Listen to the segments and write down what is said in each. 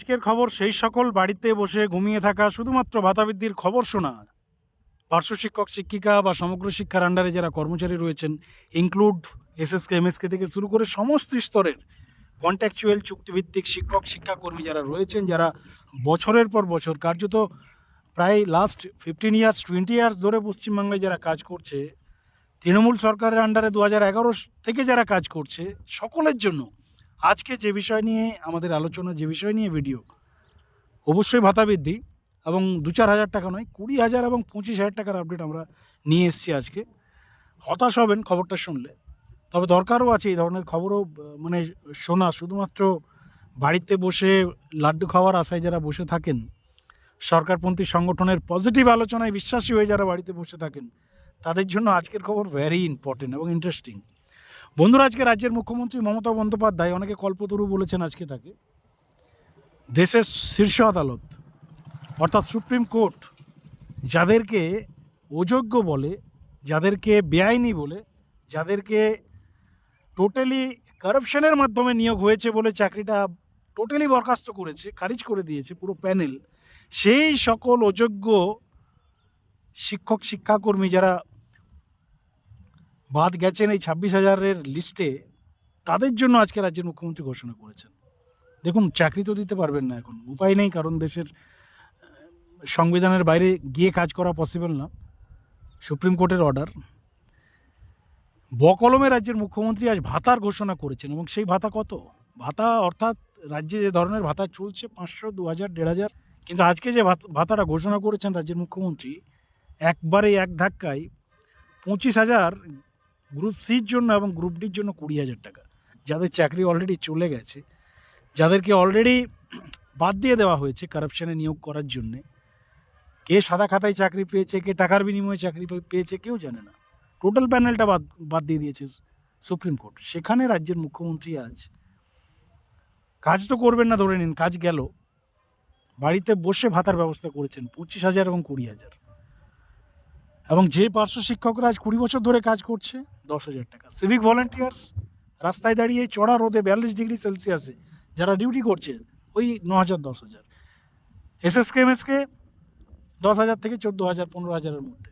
আজকের খবর সেই সকল বাড়িতে বসে ঘুমিয়ে থাকা শুধুমাত্র ভাতাবৃদ্ধির খবর শোনা পার্শ্ব শিক্ষক, শিক্ষিকা বা সমগ্র শিক্ষার আন্ডারে যারা কর্মচারী রয়েছেন ইনক্লুড এসএসকে এমএসকে থেকে শুরু করে সমস্ত স্তরের কন্ট্যাকচুয়াল চুক্তিভিত্তিক শিক্ষক, শিক্ষাকর্মী যারা রয়েছেন, যারা বছরের পর বছর, কার্যত প্রায় last fifteen years twenty years ধরে পশ্চিমবাংলায় যারা কাজ করছে, তৃণমূল সরকারের আন্ডারে দু হাজার এগারো থেকে যারা কাজ করছে, সকলের জন্য আজকে যে বিষয় নিয়ে, আমাদের আলোচনা যে বিষয় নিয়ে ভিডিও অবশ্যই ভাতা বৃদ্ধি এবং দু চার হাজার টাকা নয়, কুড়ি হাজার এবং পঁচিশ হাজার টাকার আপডেট আমরা নিয়ে এসেছি আজকে। হতাশ হবেন খবরটা শুনলে। তবে দরকারও আছে এই ধরনের খবরও মানে শোনা। শুধুমাত্র বাড়িতে বসে লাড্ডু খাওয়ার আশায় যারা বসে থাকেন, সরকারপন্থী সংগঠনের পজিটিভ আলোচনায় বিশ্বাসী হয়ে যারা বাড়িতে বসে থাকেন, তাদের জন্য আজকের খবর ভেরি ইম্পর্টেন্ট এবং ইন্টারেস্টিং বন্ধুরা, আজকে রাজ্যের মুখ্যমন্ত্রী মমতা বন্দ্যোপাধ্যায় অনেকে কল্পতরু বলেছেন আজকে তাকে। দেশের শীর্ষ আদালত, অর্থাৎ সুপ্রিম কোর্ট, যাদেরকে অযোগ্য বলে, যাদেরকে বেআইনি বলে, যাদেরকে টোটালি কারাপশনের মাধ্যমে নিয়োগ হয়েছে বলে চাকরিটা টোটালি বরখাস্ত করেছে, খারিজ করে দিয়েছে পুরো প্যানেল, সেই সকল অযোগ্য শিক্ষক, শিক্ষাকর্মী যারা বাদ গেছেন এই ছাব্বিশ হাজারের লিস্টে তাদের জন্য আজকে রাজ্যের মুখ্যমন্ত্রী ঘোষণা করেছেন। দেখুন, চাকরি তো দিতে পারবেন না এখন। উপায় নেই, কারণ দেশের সংবিধানের বাইরে গিয়ে কাজ করা পসিবল না। সুপ্রিম কোর্টের অর্ডার বকলমে রাজ্যের মুখ্যমন্ত্রী আজ ভাতার ঘোষণা করেছেন, এবং সেই ভাতা কত? ভাতা অর্থাৎ রাজ্যে যে ধরনের ভাতা চলছে, পাঁচশো দু হাজার দেড় হাজার কিন্তু আজকে যে ভাত- ভাতাটা ঘোষণা করেছেন রাজ্যের মুখ্যমন্ত্রী, একবারে এক ধাক্কায় পঁচিশ হাজার গ্রুপ সির জন্য এবং গ্রুপ ডির জন্য কুড়ি হাজার টাকা। যাদের চাকরি অলরেডি চলে গেছে, যাদেরকে অলরেডি বাদ দিয়ে দেওয়া হয়েছে কারাপশানে নিয়োগ করার জন্যে, কে সাদা খাতায় চাকরি পেয়েছে, কে টাকার বিনিময়ে চাকরি পেয়েছে কেউ জানে না। টোটাল প্যানেলটা বাদ বাদ দিয়ে দিয়েছে সুপ্রিম কোর্ট সেখানে রাজ্যের মুখ্যমন্ত্রী আজ, কাজ তো করবেন না ধরে নিন, কাজ গেল। বাড়িতে বসে ভাতার ব্যবস্থা করেছেন, পঁচিশ হাজার এবং কুড়ি হাজার। এবং যে পার্শ্ব শিক্ষকরা আজ কুড়ি বছর ধরে কাজ করছে, দশ হাজার টাকা। সিভিক ভলেন্টিয়ার্স রাস্তায় দাঁড়িয়ে চড়া রোদে বিয়াল্লিশ ডিগ্রি সেলসিয়াসে যারা ডিউটি করছে, ওই ন হাজার, দশ হাজার। S S K SSK MSK দশ হাজার থেকে চোদ্দ হাজার, পনেরো হাজারের মধ্যে।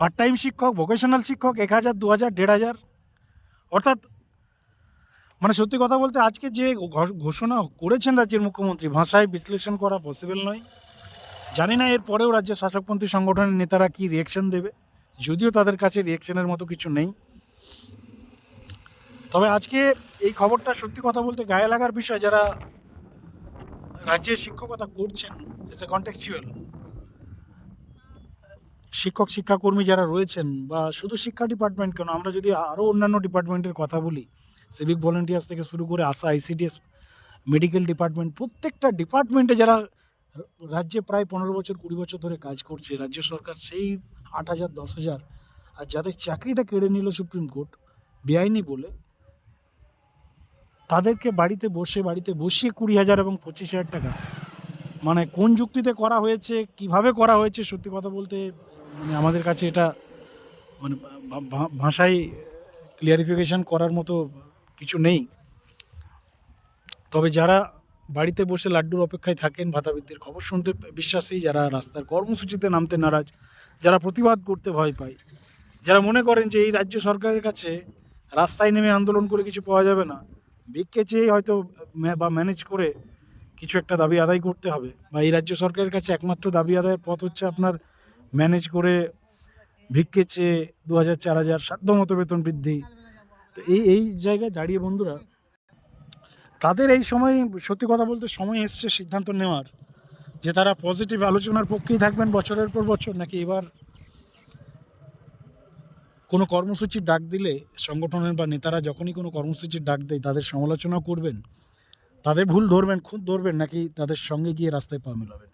পার্ট টাইম শিক্ষক ভোকেশনাল শিক্ষক এক হাজার, দু হাজার, দেড় হাজার। অর্থাৎ মানে সত্যি কথা বলতে আজকে যে ঘোষণা করেছেন রাজ্যের মুখ্যমন্ত্রী, ভাষায় বিশ্লেষণ করা পসিবল নয়। জানি না এর পরেও রাজ্যের শাসকপন্থী সংগঠনের নেতারা কি রিয়েকশন দেবে। যদিও তাদের কাছে রিয়েকশনের মতো কিছু নেই। তবে আজকে এই খবরটা সত্যি কথা বলতে গায়ে লাগার বিষয় যারা রাজ্যের শিক্ষকতা করছেন এস এ কন্টেকচুয়াল শিক্ষক, শিক্ষাকর্মী যারা রয়েছেন বা শুধু শিক্ষা ডিপার্টমেন্ট কেন, আমরা যদি আরও অন্যান্য ডিপার্টমেন্টের কথা বলি সিভিক ভলেন্টিয়ার্স থেকে শুরু করে আশা আইসিডিএস মেডিকেল ডিপার্টমেন্ট প্রত্যেকটা ডিপার্টমেন্টে যারা রাজ্যে প্রায় পনেরো বছর, কুড়ি বছর ধরে কাজ করছে। রাজ্য সরকার সেই আট হাজার, দশ হাজার, আর যাদের চাকরিটা কেড়ে নিল সুপ্রিম কোর্ট, বেআইনি বলে, তাদেরকে বাড়িতে বসে, বাড়িতে বসিয়ে কুড়ি হাজার এবং পঁচিশ হাজার টাকা। মানে কোন যুক্তিতে করা হয়েছে, কীভাবে করা হয়েছে, সত্যি কথা বলতে মানে আমাদের কাছে এটা মানে ভাষায় ক্লিয়ারিফিকেশন করার মতো কিছু নেই। তবে যারা বাড়িতে বসে লাড্ডুর অপেক্ষায় থাকেন ভাতাবৃদ্ধির খবর শুনতে বিশ্বাসী যারা রাস্তার কর্মসূচিতে নামতে নারাজ, যারা প্রতিবাদ করতে ভয় পায়, যারা মনে করেন যে এই রাজ্য সরকারের কাছে রাস্তায় নেমে আন্দোলন করে কিছু পাওয়া যাবে না, ভিক্ষে চেয়ে হয়তো বা ম্যানেজ করে কিছু একটা দাবি আদায় করতে হবে। বা এই রাজ্য সরকারের কাছে একমাত্র দাবি আদায়ের পথ হচ্ছে আপনার ম্যানেজ করে ভিক্ষে চেয়ে দু হাজার, চার হাজার সাধ্যমতো বেতন বৃদ্ধি। তো এই এই জায়গায় দাঁড়িয়ে বন্ধুরা তাদের এই সময়, সত্যি কথা বলতে সময় এসছে সিদ্ধান্ত নেওয়ার, যে তারা পজিটিভ আলোচনার পক্ষেই থাকবেন বছরের পর বছর, নাকি এবার কোনো কর্মসূচির ডাক দিলে সংগঠনের বা নেতারা যখনই কোনো কর্মসূচির ডাক দেয়, তাদের সমালোচনা করবেন, তাদের ভুল ধরবেন খুদ ধরবেন, নাকি তাদের সঙ্গে গিয়ে রাস্তায় পা মেলাবেন?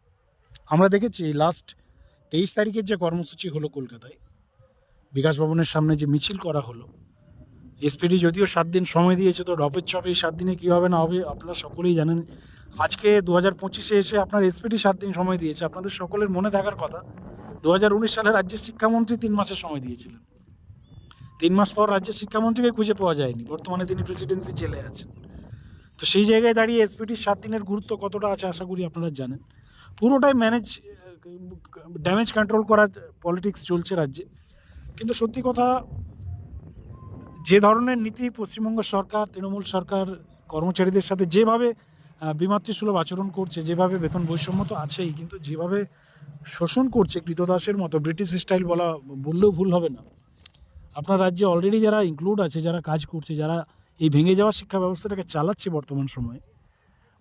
আমরা দেখেছি লাস্ট তেইশ তারিখের যে কর্মসূচি হলো কলকাতায়, বিকাশ ভবনের সামনে যে মিছিল করা হলো এসপিডি যদিও সাত দিন সময় দিয়েছে, তো রপের চপে সাত দিনে কী হবে না হবে আপনারা সকলেই জানেন। আজকে দু হাজার পঁচিশে এসে আপনার এসপিডি সাত দিন সময় দিয়েছে। আপনাদের সকলের মনে থাকার কথা দু হাজার উনিশ সালে রাজ্যের শিক্ষামন্ত্রী তিন মাসের সময় দিয়েছিলেন। তিন মাস পর রাজ্যের শিক্ষামন্ত্রীকে খুঁজে পাওয়া যায়নি। বর্তমানে তিনি প্রেসিডেন্সি জেলে আছেন। তো সেই জায়গায় দাঁড়িয়ে এসপিটির সাত দিনের গুরুত্ব কতটা আছে আশা করি আপনারা জানেন। পুরোটাই ম্যানেজ ড্যামেজ কন্ট্রোল করার পলিটিক্স চলছে রাজ্যে। কিন্তু সত্যি কথা যে ধরনের নীতি পশ্চিমবঙ্গ সরকার, তৃণমূল সরকার, কর্মচারীদের সাথে যেভাবে বিমাতৃসুলভ আচরণ করছে, যেভাবে বেতন বৈষম্য তো আছেই, কিন্তু যেভাবে শোষণ করছে কৃতদাসের মতো, ব্রিটিশ স্টাইল বলা, বললেও ভুল হবে না। আপনার রাজ্যে অলরেডি যারা ইনক্লুড আছে, যারা কাজ করছে, যারা এই ভেঙে যাওয়া শিক্ষা ব্যবস্থাটাকে চালাচ্ছে বর্তমান সময়ে,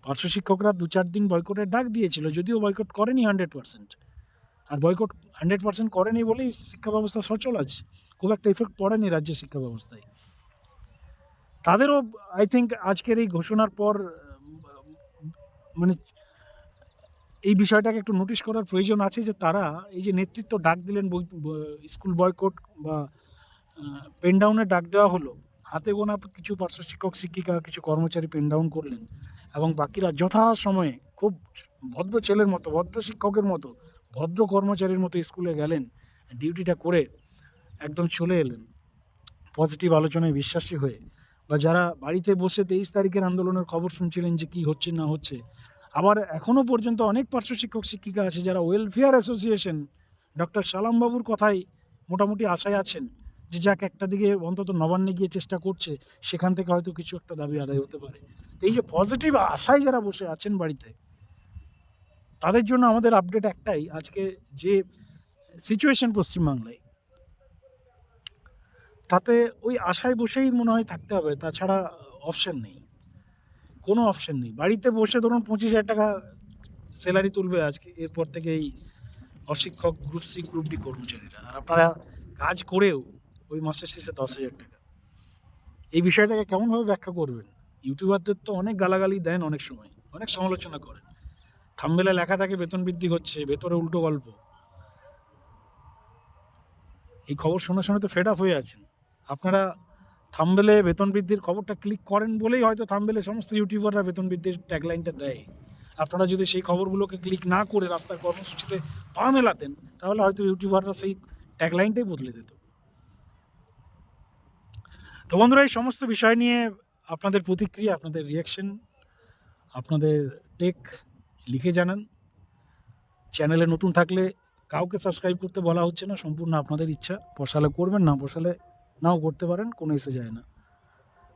পার্শ্ব শিক্ষকরা দু চার দিন বয়কটের ডাক দিয়েছিল, যদিও বয়কট করেনি হান্ড্রেড পার্সেন্ট আর বয়কট হান্ড্রেড পার্সেন্ট করেনি বলেই শিক্ষা ব্যবস্থা সচল আছে খুব একটা ইফেক্ট পড়েনি রাজ্যের শিক্ষা ব্যবস্থায় তাদেরও আই থিঙ্ক আজকের এই ঘোষণার পর মানে এই বিষয়টাকে একটু নোটিশ করার প্রয়োজন আছে যে তারা এই যে নেতৃত্ব ডাক দিলেন স্কুল বয়কট বা পেন ডাউনের ডাক দেওয়া হলো, হাতে গোনা কিছু পার্শ্ব শিক্ষক, শিক্ষিকা, কিছু কর্মচারী পেন ডাউন করলেন এবং বাকিরা যথা সময়ে খুব ভদ্র ছেলের মতো, ভদ্র শিক্ষকের মতো ভদ্র কর্মচারীর মতো স্কুলে গেলেন, ডিউটিটা করে একদম চলে এলেন। পজিটিভ আলোচনায় বিশ্বাসী হয়ে বা যারা বাড়িতে বসে তেইশ তারিখের আন্দোলনের খবর শুনছিলেন যে কি হচ্ছে না হচ্ছে, আবার এখনও পর্যন্ত অনেক পার্শ্ব শিক্ষক, শিক্ষিকা আছে যারা ওয়েলফেয়ার অ্যাসোসিয়েশন ডক্টর সালামবাবুর কথাই মোটামুটি আশায় আছেন যে যাক একটা দিকে অন্তত নবান্নে গিয়ে চেষ্টা করছে, সেখান থেকে হয়তো কিছু একটা দাবি আদায় হতে পারে। তো এই যে পজিটিভ আশায় যারা বসে আছেন বাড়িতে তাদের জন্য আমাদের আপডেট একটাই, আজকে যে সিচুয়েশন পশ্চিমবাংলায়, তাতে ওই আশায় বসেই মনে হয় থাকতে হবে, তাছাড়া অপশন নেই, কোনো অপশন নেই। বাড়িতে বসে ধরুন পঁচিশ হাজার টাকা স্যালারি তুলবে আজকে, এরপর থেকে এই অশিক্ষক গ্রুপ সি গ্রুপ ডি কর্মচারীরা। আর আপনারা কাজ করেও ওই মাসের শেষে দশ হাজার টাকা। এই বিষয়টাকে কেমনভাবে ব্যাখ্যা করবেন? ইউটিউবারদের তো অনেক গালাগালি দেন অনেক সময়, অনেক সমালোচনা করেন। থাম্বেলে লেখা থাকে, বেতন বৃদ্ধি হচ্ছে, ভেতরে উল্টো গল্প। এই খবর শোনা শোনা তো ফেড আপ হয়ে আছেন। আপনারা থাম্বেলে বেতন বৃদ্ধির খবরটা ক্লিক করেন বলেই হয়তো থাম্বেলে সমস্ত ইউটিউবাররা বেতন বৃদ্ধির ট্যাগলাইনটা দেয়। আপনারা যদি সেই খবরগুলোকে ক্লিক না করে রাস্তার কর্মসূচিতে পা মেলাতেন, তাহলে হয়তো ইউটিউবাররা সেই ট্যাগলাইনটাই বদলে দিত। তো বন্ধুরা, এই সমস্ত বিষয় নিয়ে আপনাদের প্রতিক্রিয়া, আপনাদের রিয়াকশন আপনাদের টেক লিখে জানান। চ্যানেলে নতুন থাকলে কাউকে সাবস্ক্রাইব করতে বলা হচ্ছে না, সম্পূর্ণ আপনাদের ইচ্ছা। পোষালে করবেন না পোষালে নাও করতে পারেন, কোনো এসে যায় না।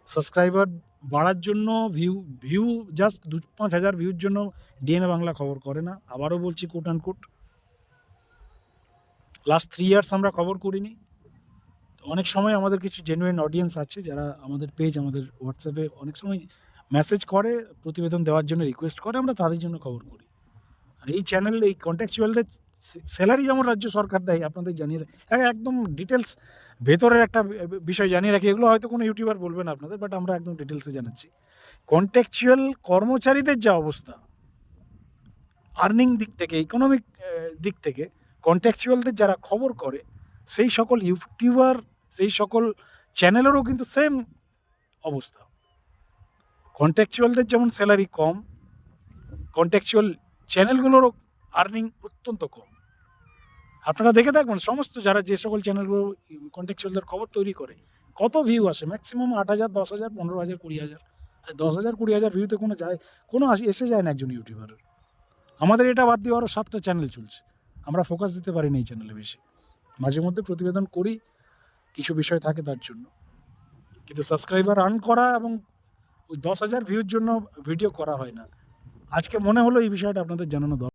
সাবস্ক্রাইবার বাড়ার জন্য ভিউ ভিউ জাস্ট দু, পাঁচ হাজার ভিউর জন্য ডিএনএ বাংলা খবর করে না। আবারও বলছি quote and quote last three years আমরা খবর করিনি। অনেক সময় আমাদের কিছু জেনুইন অডিয়েন্স আছে, যারা আমাদের পেজ আমাদের হোয়াটসঅ্যাপে অনেক সময় মেসেজ করে প্রতিবেদন দেওয়ার জন্য রিকোয়েস্ট করে আমরা তাদের জন্য খবর করি। আর এই চ্যানেল এই কন্ট্যাকচুয়ালদের স্যালারি যেমন রাজ্য সরকার দেয় আপনাদের জানিয়ে রাখি হ্যাঁ, একদম ডিটেলস ভেতরের একটা বিষয় জানিয়ে রাখি এগুলো হয়তো কোনো ইউটিউবার বলবেন আপনাদের বাট আমরা একদম ডিটেলসে জানাচ্ছি। কন্ট্যাকচুয়াল কর্মচারীদের যা অবস্থা আর্নিং দিক থেকে ইকোনমিক দিক থেকে কন্ট্যাকচুয়ালদের যারা খবর করে সেই সকল ইউটিউবার সেই সকল চ্যানেলেরও কিন্তু সেম অবস্থা। কন্ট্যাকচুয়ালদের যেমন স্যালারি কম কন্ট্যাকচুয়াল চ্যানেলগুলোরও আর্নিং অত্যন্ত কম। আপনারা দেখে থাকবেন সমস্ত যারা যে সকল চ্যানেলগুলো কন্ট্যাকচুয়ালদের খবর তৈরি করে, কত ভিউ আসে? ম্যাক্সিমাম আট হাজার, দশ হাজার, পনেরো হাজার, কুড়ি হাজার। দশ হাজার, কুড়ি হাজার ভিউতে কোনো যায়, কোনো আসে, এসে যায় না একজন ইউটিউবারের আমাদের এটা বাদ দিয়ে আরও সাতটা চ্যানেল চলছে। আমরা ফোকাস দিতে পারি না এই চ্যানেলে বেশি। মাঝে মধ্যে প্রতিবেদন করি, কিছু বিষয় থাকে তার জন্য। কিন্তু সাবস্ক্রাইবার আর্ন করা এবং দশ হাজার ভিউর জন্য ভিডিও করা হয় না। আজকে মনে হলো এই বিষয়টা আপনাদের জানানো দরকার।